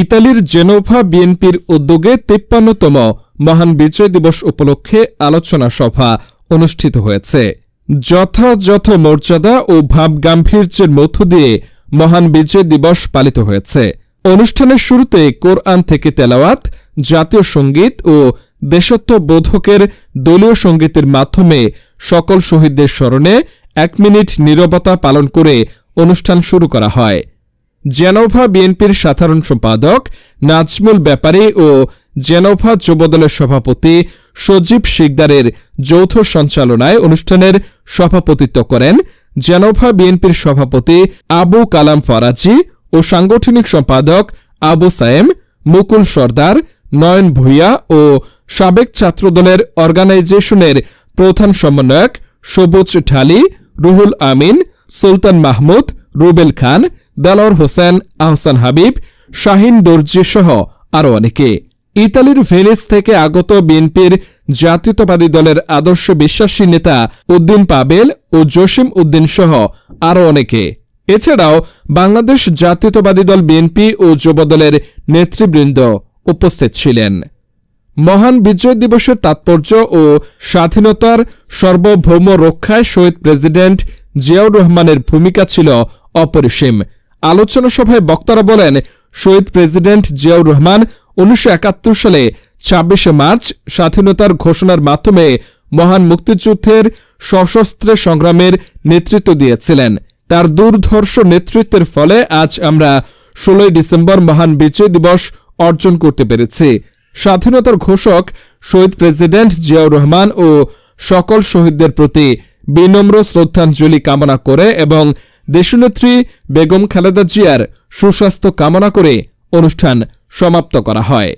ইতালির জেনোভা বিএনপির উদ্যোগে তিপ্পান্নতম মহান বিজয় দিবস উপলক্ষে আলোচনা সভা অনুষ্ঠিত হয়েছে। যথাযথ মর্যাদা ও ভাব গাম্ভীর্যের মধ্য দিয়ে মহান বিজয় দিবস পালিত হয়েছে। অনুষ্ঠানের শুরুতে কোরআন থেকে তেলাওয়াত, জাতীয় সংগীত ও দেশত্ববোধকের দলীয় সঙ্গীতের মাধ্যমে সকল শহীদদের স্মরণে এক মিনিট নীরবতা পালন করে অনুষ্ঠান শুরু করা হয়। জেনোভা বিএনপির সাধারণ সম্পাদক, নাজমুল ব্যাপারী ও জেনোভা যুবদলের সভাপতি সজীব শিকদারের যৌথ সঞ্চালনায় অনুষ্ঠানের সভাপতিত্ব করেন জেনোভা বিএনপির সভাপতি আবু কালাম ফরাজি ও সাংগঠনিক সম্পাদক আবু সায়েম, মুকুল সর্দার, নয়ন ভূঁইয়া ও সাবেক ছাত্রদলের অর্গানাইজেশনের প্রধান সমন্বয়ক সবুজ ঢালি, রুহুল আমিন, সুলতান মাহমুদ, রুবেল খান দেলর হোসেন, আহসান হাবিব, শাহিন দর্জি সহ আরও অনেকে। ইতালির ভেনিস থেকে আগত বিএনপির জাতীয়তাবাদী দলের আদর্শ বিশ্বাসী নেতা উদ্দিন পাবেল ও জসিম উদ্দিন সহ আরও অনেকে। এছাড়াও বাংলাদেশ জাতীয়তাবাদী দল বিএনপি ও যুবদলের নেতৃবৃন্দ উপস্থিত ছিলেন। মহান বিজয় দিবসের তাৎপর্য ও স্বাধীনতার সার্বভৌম রক্ষায় শহীদ প্রেসিডেন্ট জিয়াউর রহমানের ভূমিকা ছিল অপরিসীম। আলোচনা সভায় বক্তারা বলেন, শহীদ প্রেসিডেন্ট জিয়াউর রহমান উনিশশো একাত্তর সালে ছাব্বিশে মার্চ স্বাধীনতার ঘোষণার মাধ্যমে মহান মুক্তিযুদ্ধের সশস্ত্র সংগ্রামের নেতৃত্ব দিয়েছিলেন। তার দুর্ধর্ষ নেতৃত্বের ফলে আজ আমরা ষোলোই ডিসেম্বর মহান বিজয় দিবস অর্জন করতে পেরেছি। স্বাধীনতার ঘোষক শহীদ প্রেসিডেন্ট জিয়াউর রহমান ও সকল শহীদদের প্রতি বিনম্র শ্রদ্ধাঞ্জলি কামনা করে এবং দেশনেত্রী বেগম খালেদা জিয়ার সুস্বাস্থ্য কামনা করে অনুষ্ঠান সমাপ্ত করা হয়।